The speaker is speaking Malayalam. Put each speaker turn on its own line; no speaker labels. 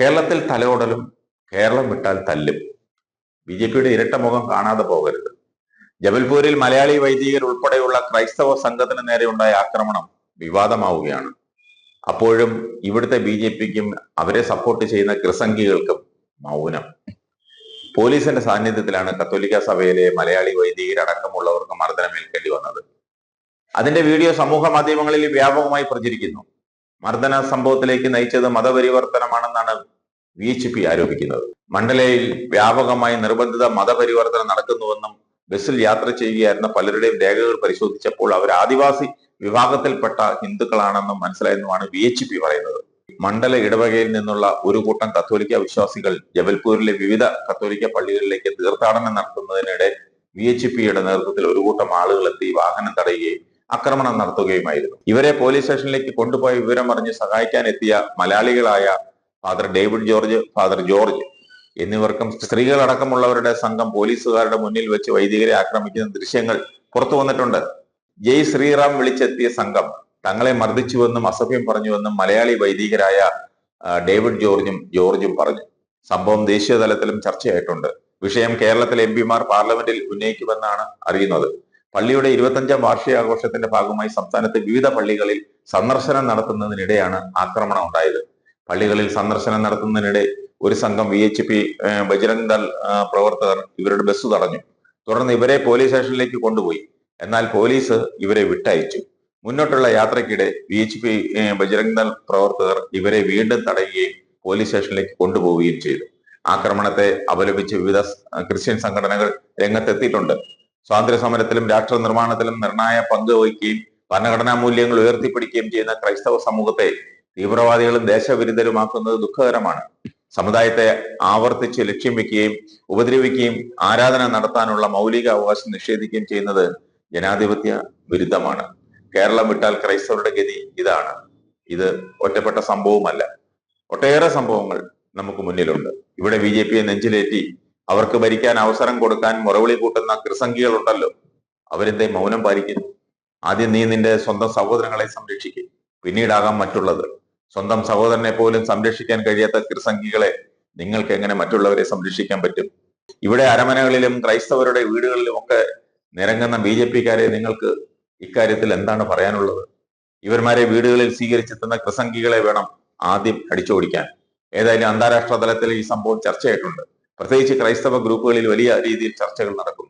കേരളത്തിൽ തലോടലും കേരളം വിട്ടാൽ തല്ലും. ബി ജെ പിയുടെ ഇരട്ട മുഖം കാണാതെ പോകരുത്. ജബൽപൂരിൽ മലയാളി വൈദികർ ഉൾപ്പെടെയുള്ള ക്രൈസ്തവ സംഘത്തിന് നേരെ ഉണ്ടായ ആക്രമണം വിവാദമാവുകയാണ്. അപ്പോഴും ഇവിടുത്തെ ബി ജെ പിക്കും അവരെ സപ്പോർട്ട് ചെയ്യുന്ന ക്രിസംഖികൾക്കും മൗനം. പോലീസിന്റെ സാന്നിധ്യത്തിലാണ് കത്തോലിക്ക സഭയിലെ മലയാളി വൈദികരടക്കമുള്ളവർക്ക് മർദ്ദനമേൽക്കേണ്ടി വന്നത്. അതിന്റെ വീഡിയോ സമൂഹ മാധ്യമങ്ങളിൽ വ്യാപകമായി പ്രചരിക്കുന്നു. മർദ്ദന സംഭവത്തിലേക്ക് നയിച്ചത് മതപരിവർത്തനമാണെന്നാണ് വി എച്ച് പി ആരോപിക്കുന്നത്. മണ്ഡലയിൽ വ്യാപകമായി നിർബന്ധിത മതപരിവർത്തനം നടക്കുന്നുവെന്നും ബസ്സിൽ യാത്ര ചെയ്യുകയായിരുന്ന പലരുടെയും രേഖകൾ പരിശോധിച്ചപ്പോൾ അവർ ആദിവാസി വിഭാഗത്തിൽപ്പെട്ട ഹിന്ദുക്കളാണെന്നും മനസ്സിലായെന്നുമാണ് വി എച്ച് പി പറയുന്നത്. മണ്ഡല ഇടവകയിൽ നിന്നുള്ള ഒരു കൂട്ടം കത്തോലിക്ക വിശ്വാസികൾ ജബൽപൂരിലെ വിവിധ കത്തോലിക്ക പള്ളികളിലേക്ക് തീർത്ഥാടനം നടത്തുന്നതിനിടെ വി എച്ച് പിയുടെ നേതൃത്വത്തിൽ ഒരു കൂട്ടം ആളുകൾ എത്തി വാഹനം തടയുകയും ആക്രമണം നടത്തുകയുമായിരുന്നു. ഇവരെ പോലീസ് സ്റ്റേഷനിലേക്ക് കൊണ്ടുപോയി വിവരം അറിഞ്ഞ് സഹായിക്കാൻ എത്തിയ മലയാളികളായ father David George father George എന്നിവർക്കും സ്ത്രീകളടക്കമുള്ളവരുടെ സംഘം പോലീസുകാരുടെ മുന്നിൽ വെച്ച് വൈദികരെ ആക്രമിക്കുന്ന ദൃശ്യങ്ങൾ പുറത്തു വന്നിട്ടുണ്ട്. ജയ് ശ്രീറാം വിളിച്ചെത്തിയ സംഘം തങ്ങളെ മർദ്ദിച്ചുവെന്നും അസഭ്യം പറഞ്ഞുവെന്നും മലയാളി വൈദികരായ ഡേവിഡ് ജോർജും ജോർജും പറഞ്ഞു. സംഭവം ദേശീയ തലത്തിലും ചർച്ചയായിട്ടുണ്ട്. വിഷയം കേരളത്തിലെ എം പിമാർ പാർലമെന്റിൽ ഉന്നയിക്കുമെന്നാണ് അറിയുന്നത്. പള്ളിയുടെ ഇരുപത്തഞ്ചാം വാർഷികാഘോഷത്തിന്റെ ഭാഗമായി സംസ്ഥാനത്തെ വിവിധ പള്ളികളിൽ സന്ദർശനം നടത്തുന്നതിനിടെയാണ് ആക്രമണം ഉണ്ടായത്. പള്ളികളിൽ സന്ദർശനം നടത്തുന്നതിനിടെ ഒരു സംഘം V H P Bajrang Dal പ്രവർത്തകർ ഇവരുടെ ബസ് തടഞ്ഞു. തുടർന്ന് ഇവരെ പോലീസ് സ്റ്റേഷനിലേക്ക് കൊണ്ടുപോയി. എന്നാൽ പോലീസ് ഇവരെ വിട്ടയച്ചു. മുന്നോട്ടുള്ള യാത്രക്കിടെ V H P Bajrang Dal പ്രവർത്തകർ ഇവരെ വീണ്ടും തടയുകയും പോലീസ് സ്റ്റേഷനിലേക്ക് കൊണ്ടുപോവുകയും ചെയ്തു. ആക്രമണത്തെ അപലപിച്ച് വിവിധ ക്രിസ്ത്യൻ സംഘടനകൾ രംഗത്തെത്തിയിട്ടുണ്ട്. സ്വാതന്ത്ര്യ സമരത്തിലും രാഷ്ട്ര നിർമ്മാണത്തിലും നിർണായ പങ്ക് വഹിക്കുകയും ഭരണഘടനാ മൂല്യങ്ങൾ ഉയർത്തിപ്പിടിക്കുകയും ചെയ്യുന്ന ക്രൈസ്തവ സമൂഹത്തെ തീവ്രവാദികളും ദേശവിരുദ്ധരുമാക്കുന്നത് ദുഃഖകരമാണ്. സമുദായത്തെ ആവർത്തിച്ച് ലക്ഷ്യം വെക്കുകയും ഉപദ്രവിക്കുകയും ആരാധന നടത്താനുള്ള മൗലിക അവകാശം നിഷേധിക്കുകയും ചെയ്യുന്നത് ജനാധിപത്യ വിരുദ്ധമാണ്. കേരളം വിട്ടാൽ ക്രൈസ്തവരുടെ ഗതി ഇതാണ്. ഇത് ഒറ്റപ്പെട്ട സംഭവമല്ല. ഒട്ടേറെ സംഭവങ്ങൾ നമുക്ക് മുന്നിലുണ്ട്. ഇവിടെ ബി ജെ പിയെ നെഞ്ചിലേറ്റി അവർക്ക് ഭരിക്കാൻ അവസരം കൊടുക്കാൻ മുറവിളി കൂട്ടുന്ന കൃസംഖികളുണ്ടല്ലോ. അവരെന്തേ മൗനം പാലിക്കുന്നു ആദ്യം നീ നിന്റെ സ്വന്തം സഹോദരങ്ങളെ സംരക്ഷിക്കും. പിന്നീടാകാം മറ്റുള്ളത്. സ്വന്തം സഹോദരനെ പോലും സംരക്ഷിക്കാൻ കഴിയാത്ത കൃസംഖികളെ നിങ്ങൾക്ക് എങ്ങനെ മറ്റുള്ളവരെ സംരക്ഷിക്കാൻ പറ്റും? ഇവിടെ അരമനകളിലും ക്രൈസ്തവരുടെ വീടുകളിലും ഒക്കെ നിരങ്ങുന്ന ബി ജെ പിക്കാരെ നിങ്ങൾക്ക് ഇക്കാര്യത്തിൽ എന്താണ് പറയാനുള്ളത്? ഇവന്മാരെ വീടുകളിൽ സ്വീകരിച്ചെത്തുന്ന ക്രിസംഖികളെ വേണം ആദ്യം അടിച്ചോടിക്കാൻ ഏതായാലും അന്താരാഷ്ട്ര തലത്തിൽ ഈ സംഭവം ചർച്ചയായിട്ടുണ്ട്. പ്രത്യേകിച്ച് ക്രൈസ്തവ ഗ്രൂപ്പുകളിൽ വലിയ രീതിയിൽ ചർച്ചകൾ നടക്കുന്നു